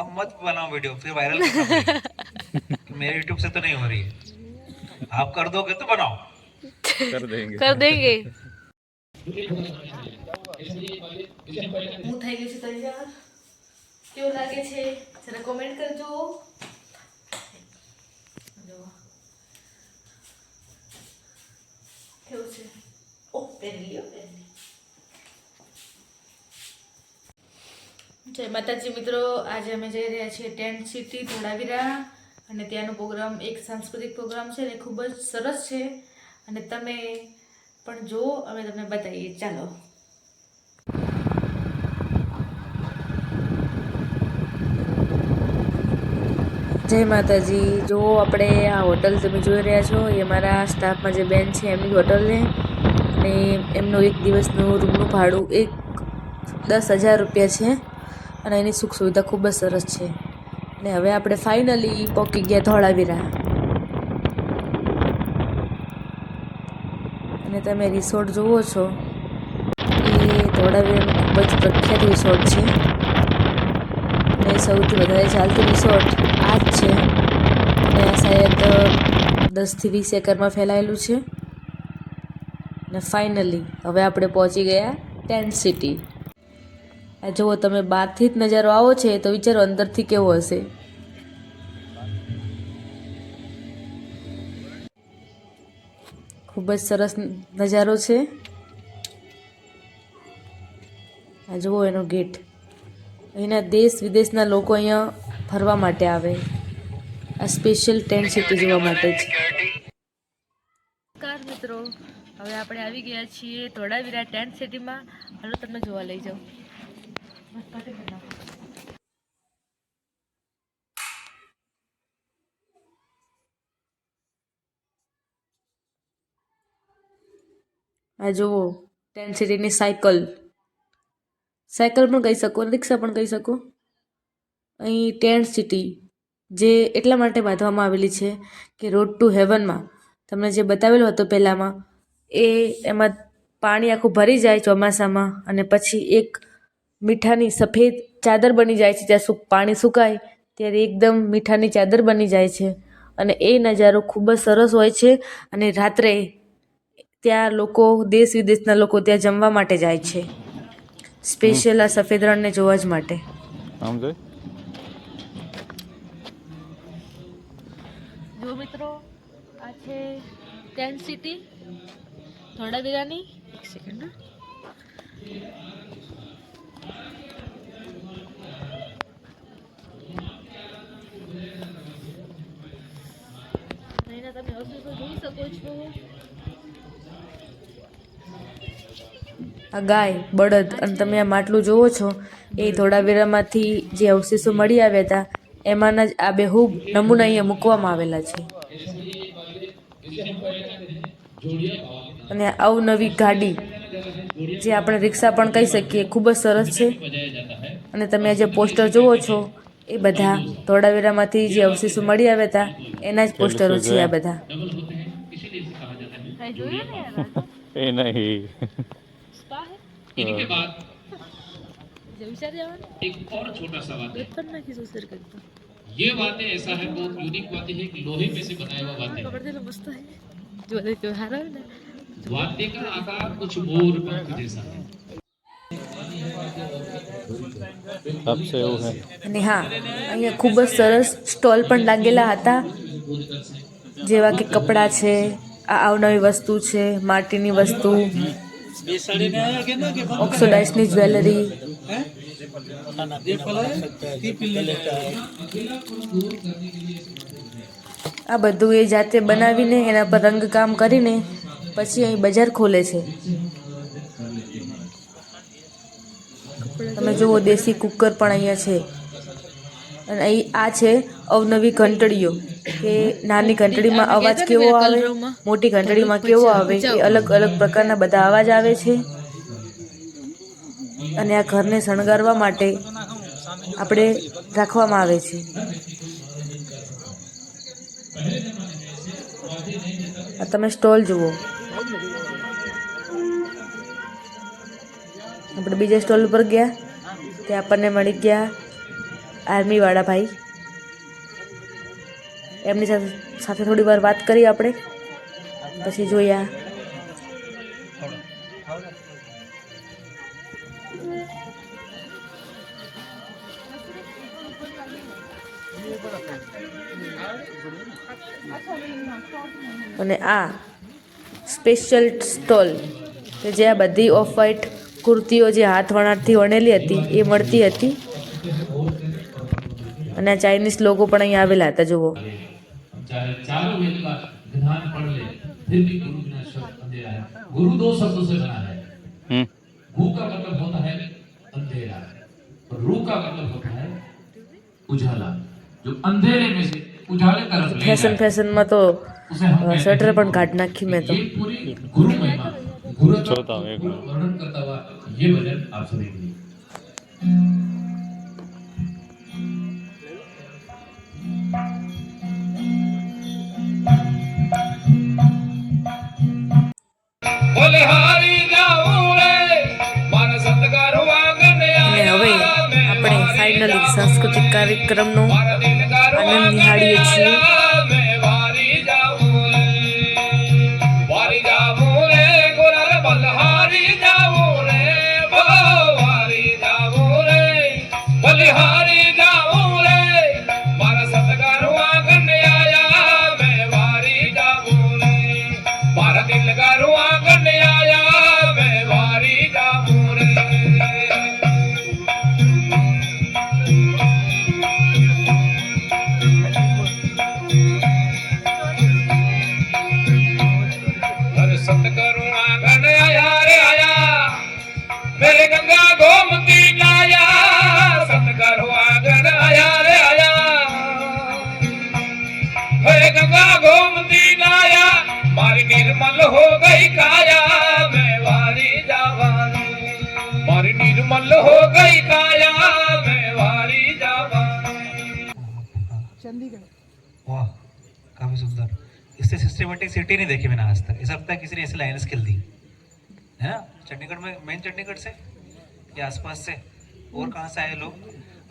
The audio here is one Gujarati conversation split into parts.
अब मत बनाओ वीडियो फिर वायरल करना पड़ेगा। कि मेरे यूट्यूब से तो नहीं हो रही है आप कर दोगे तो बनाओ कर देंगे કર દેંગે હું થઈ ગઈ છું તૈયાર કેવું લાગે છે જરા કોમેન્ટ કરજો જો. કેવું છે ઓ પહેરી લ્યો પહેરી જય માતાજી મિત્રો, આજે અમે જઈ રહ્યા છીએ ટેન્ટ સિટી ધોળાવીરા અને ત્યાંનો પ્રોગ્રામ એક સાંસ્કૃતિક પ્રોગ્રામ છે ને ખૂબ જ સરસ છે. અને તમે પણ જુઓ, અમે તમને બતાવીએ. ચાલો. જય માતાજી. જો આપણે આ હોટલ તમે જોઈ રહ્યા છો. એ અમારા સ્ટાફમાં જે બેન છે, એમની હોટલ છે અને એમનું એક દિવસનું રૂમનું ભાડું એક દસ હજાર રૂપિયા છે. અને એની સુખ સુવિધા ખૂબ જ સરસ છે. અને હવે આપણે ફાઇનલી પહોંચી ગયા ધોળાવીરા. અને તમે રિસોર્ટ જુઓ છો. એ ધોળાવીરાનું ખૂબ જ પ્રખ્યાત રિસોર્ટ છે. અને સૌથી વધારે ચાલતું રિસોર્ટ આ જ છે. અને શાયદ દસથી વીસ એકરમાં ફેલાયેલું છે. અને ફાઇનલી હવે આપણે પહોંચી ગયા ટેન્ટ સિટી આ જુઓ, તમે બહારથી જ નજારો આવો છે તો વિચારો અંદરથી કેવો હશે. ખૂબ જ સરસ નજારો છે. આ જુઓ એનો ગેટ. અહીંના દેશ વિદેશના લોકો અહીંયા ફરવા માટે આવે. આ સ્પેશિયલ ટેન્ટ સિટી જોવા માટે છે નમસ્કાર મિત્રો. હવે આપણે આવી ગયા છીએ ધોળાવીરા ટેન્ટ સિટીમાં. હાલો તમને જોવા લઈ જાઉં આ જુઓ ટેન સિટીની સાયકલ સાયકલ પણ કહી શકો રિક્ષા પણ કહી શકો. અહીં ટેન્ટ સિટી જે એટલા માટે બાંધવામાં આવેલી છે કે રોડ ટુ હેવનમાં તમને જે બતાવેલું હતું પહેલાંમાં, એ એમાં પાણી આખું ભરી જાય ચોમાસામાં અને પછી એક મીઠાની સફેદ ચાદર બની જાય છે. જ્યાં સુ પાણી સુકાય ત્યારે એકદમ મીઠાની ચાદર બની જાય છે. અને એ નજારો ખૂબ જ સરસ હોય છે અને રાત્રે ત્યાં લોકો દેશ વિદેશના લોકો ત્યાં જમવા માટે જાય છે. સ્પેશિયલ આ સફેદ રણને જોવા જ માટે. જો મિત્રો આ છે ટેન્ટ સિટી. ધોળાવીરાની એક સેકન્ડ તમે અવશેષો જોઈ શકો છો. આ ગાય બળદ અને તમે આ માટલું જોવો છો એ ધોળાવીરામાંથી જે અવશેષો મળી આવ્યા હતા એમાંના જ આ બેહૂબ નમૂના અહીંયા મૂકવામાં આવેલા છે. અને અવનવી ગાડી જે આપણે રિક્ષા પણ કહી શકીએ ખૂબ જ સરસ છે. અને તમે આ જે પોસ્ટર જુઓ છો એ બધા ધોળાવીરામાંથી જે અવશેષો મળી આવ્યા હતા એના જ પોસ્ટરો છે આ બધા કાંઈ જોયું ને યાર એ નહીં સ્પા હે इनके बाद જે વિચાર જવાનું एक और छोटा सा बात है પેપર નાખી દો સર કરતા ये बातें ऐसा है बहुत यूनिक बातें हैं कि लोहे में से बनाया हुआ बातें ખબર દે મસ્ત હે જો દે તો હારા ને वाद्य का आकार कुछ मोर पंख जैसा है આપશે એવું છે અને હા, અહીંયા ખૂબ જ સરસ સ્ટોલ પણ લાગેલા હતા. જેવા કે કપડાં છે, આ અવનવી વસ્તુ છે, માટીની વસ્તુ, ઓક્સોડાઇઝની જ્વેલરી. આ બધું એ જાતે બનાવીને એના પર રંગકામ કરીને પછી અહીં બજાર ખોલે છે. તમે જુઓ દેશી કુકર પણ અહીંયા છે. અને અહીં આ છે અવનવી ઘંટડીઓ કે નાની ઘંટડીમાં અવાજ કેવો આવે મોટી ઘંટડીમાં કેવો આવે એ અલગ અલગ પ્રકારના બધા અવાજ આવે છે. અને આ ઘરને શણગારવા માટે આપણે રાખવામાં આવે છે. આ તમે સ્ટોલ જુઓ. આપણે બીજા સ્ટોલ ઉપર ગયા, ત્યાં આપણને મળી ગયા આર્મીવાળા ભાઈ. એમની સાથે સાથે થોડી વાર વાત કરી આપણે, પછી જોયા. અને આ સ્પેશિયલ સ્ટોલ કે જે આ બધી ઓફ વ્હાઈટ કુર્તીઓ જે હાથ વણાટથી વણેલી હતી એ મળતી હતી અને આ ચાઇનીઝ લોકો પણ અહીંયા આવેલા હતા જુઓ चाहे चारों वेद का विधान पढ़ ले फिर भी गुरु बिना शब्द अंधेरा है गुरु दो शब्दों से बना है हम्म गु का मतलब होता है अंधेरा और रू का मतलब होता है उजाला जो अंधेरे में से उजाले तरफ ले ફેશન जाए, ફેશનમાં તો उसे हम कहते સ્વેટર हैं પણ કાઢ નાખી મેં તો ये पूरी गुरु महिमा गुरु छोटा हूँ, एक गुरु वर्णन करता हुआ ये भजन आप सभी के लिए બોલે હારી જાઉં રે મારા સતગર વાગન અને હવે આપણે ફાઇનલી સાંસ્કૃતિક કાર્યક્રમનો निर्मल हो गई काया मैं वारी जावानी। मारी निर्मल हो गई काया मैं वारी जावानी। चंडीगढ़। वाह काफ़ी सुंदर। इससे सिस्टमेटिक सिटी नहीं देखी मैंने आज तक। ऐसा लगता है किसी ने ऐसे लाइन्स खेल दी। है ना? चंडीगढ़ में मेन चंडीगढ़ से? या आसपास से? और कहाँ से आए लोग?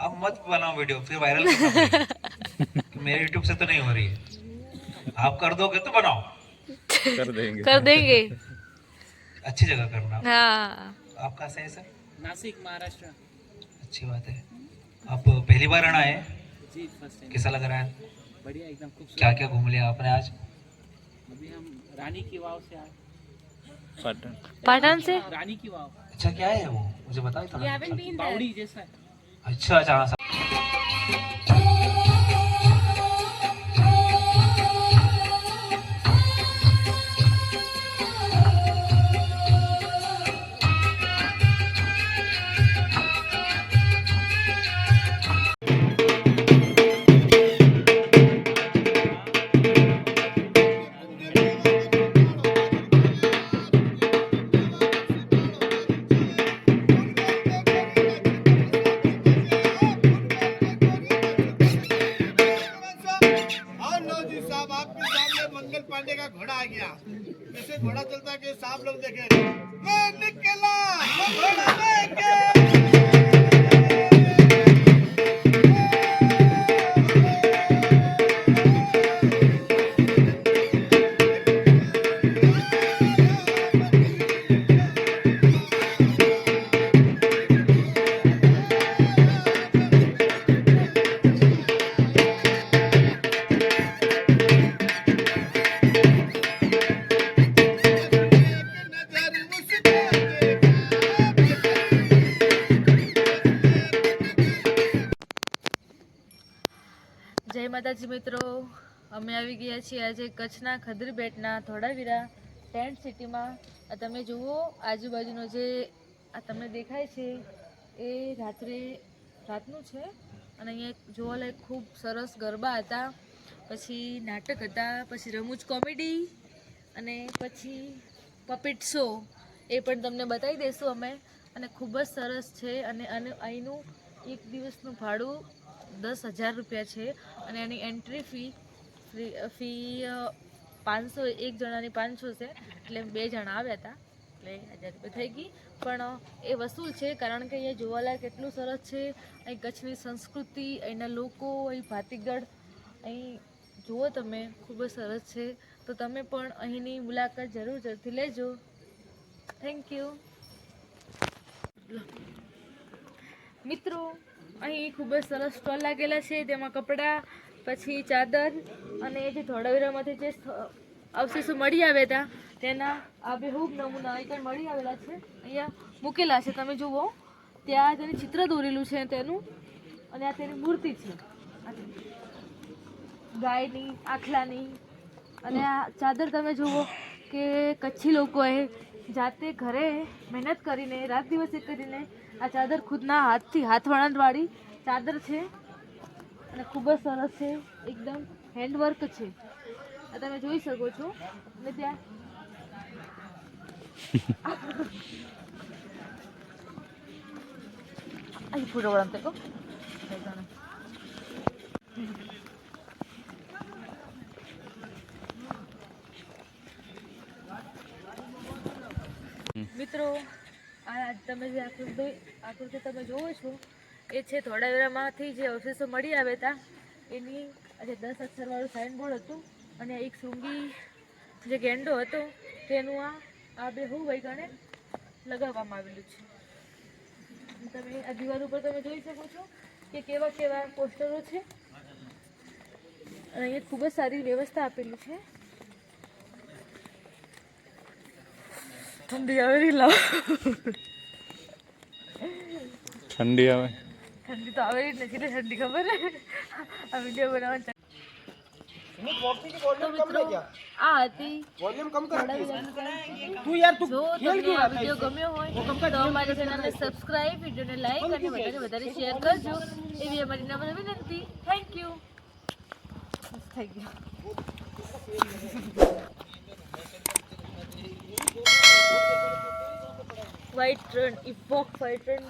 अब मत बनाओ वीडियो फिर वायरल मेरे यूट्यूब से तो नहीं हो रही है। आप कर दोगे तो बनाओ। कर देंगे। कर देंगे। अच्छी जगह करना हाँ। आप कहाँ से है सर? नासिक महाराष्ट्र। अच्छी बात है। आप पहली बार आना है? जी फ़र्स्ट टाइम कैसा लग रहा है? बढ़िया एकदम खूबसूरत। क्या क्या घूम लिया आपने आज? अभी हम रानी की वाव से आए। पाटन पाटन से? रानी की वाव। अच्छा क्या है वो? मुझे बताओ थोड़ा। बावड़ी जैसा अच्छा अच्छा घोड़ा आ गया। जैसे घोड़ा चलता है कि सांप लोग देखे मैं निकला वो घोड़ा જય માતાજી મિત્રો. અમે આવી ગયા છીએ આજે કચ્છના ખદરી બેટના ધોળાવીરા ટેન્ટ સિટીમાં. આ તમે જુઓ, આજુબાજુનો જે આ તમને દેખાય છે, એ રાત્રે રાતનું છે. અને અહીંયા જોવાલાયક ખૂબ સરસ ગરબા હતા. પછી નાટક હતા, પછી રમૂજ કોમેડી અને પછી પપીટ શો એ પણ તમને બતાવી દઈશું અમે. અને ખૂબ જ સરસ છે. અને અહીંનું એક દિવસનું ભાડું દસ હજાર રૂપિયા છે અને એની એન્ટ્રી ફી ફી પાંચસો, એક જણાની પાંચસો છે. એટલે બે જણા આવ્યા હતા. એટલે હજાર રૂપિયા થઈ ગઈ. પણ એ વસૂલ છે, કારણ કે અહીંયા જોવાલાયક એટલું સરસ છે. અહીં કચ્છની સંસ્કૃતિ, અહીંના લોકો, અહીં ભાતીગઢ અહીં જુઓ તમે, ખૂબ જ સરસ છે. તો તમે પણ અહીંની મુલાકાત જરૂર જરૂરથી લેજો. થેન્ક યુ મિત્રો અહીં ખૂબ જ સરસ સ્ટોલ લાગેલા છે, તેમાં કપડાં, પછી ચાદર અને એ જે ધોળાવીરામાંથી જે અવશેષો મળી આવ્યા હતા, તેના આબેહૂબ નમૂના અહીં મળી આવેલા છે, અહીંયા મૂકેલા છે. તમે જુઓ, ત્યાં તેનું ચિત્ર દોરેલું છે તેનું, અને આ તેની મૂર્તિ છે. ગાયની, આખલાની, અને આ ચાદર તમે જુઓ કે કચ્છી લોકોએ જાતે ઘરે મહેનત કરીને, રાત દિવસ કરીને આ ચાદર ખુદના હાથથી હાથ વણાટવાળી ચાદર છે. અને ખૂબ જ સરસ છે. એકદમ હેન્ડવર્ક છે. તમે જોઈ શકો છો. અને ત્યાં અહીં ફોટો વળામ તે મિત્રો, આ તમે જે આકૃતિ આકૃતિ તમે જોવો છો, એ છે ધોળાવીરામાંથી જે અવશેષો મળી આવ્યા હતા. એની આજે દસ અક્ષરવાળું સાઇનબોર્ડ હતું અને એક શૃંગી જે ગેંડો હતો, તેનું આ આ બે હું વૈગણે લગાવવામાં આવેલું છે. તમે આ દિવાલ ઉપર તમે જોઈ શકો છો કે કેવા કેવા પોસ્ટરો છે. અહીંયા ખૂબ જ સારી વ્યવસ્થા આપેલી છે. ઠંડી આવે રી લાવ. ઠંડી આવે. ઠંડી તો આવે જ નથી ને ઠંડી ખબર આ વીડિયો આ વિડિયો ગમ્યો હોય તો અમારી ચેનલને સબસ્ક્રાઇબ વિડિયોને લાઈક અને વધારે વધારે શેર કરજો. એવી અમારી નમ્ર વિનંતી. થેન્ક યુ થઈ ગયું. વ્હાઈટ ટ્રેન ઇફોક વ્હાઈટ ટ્રેન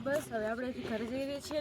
બસ હવે આપણે ઘરે જઈ રહ્યા છીએ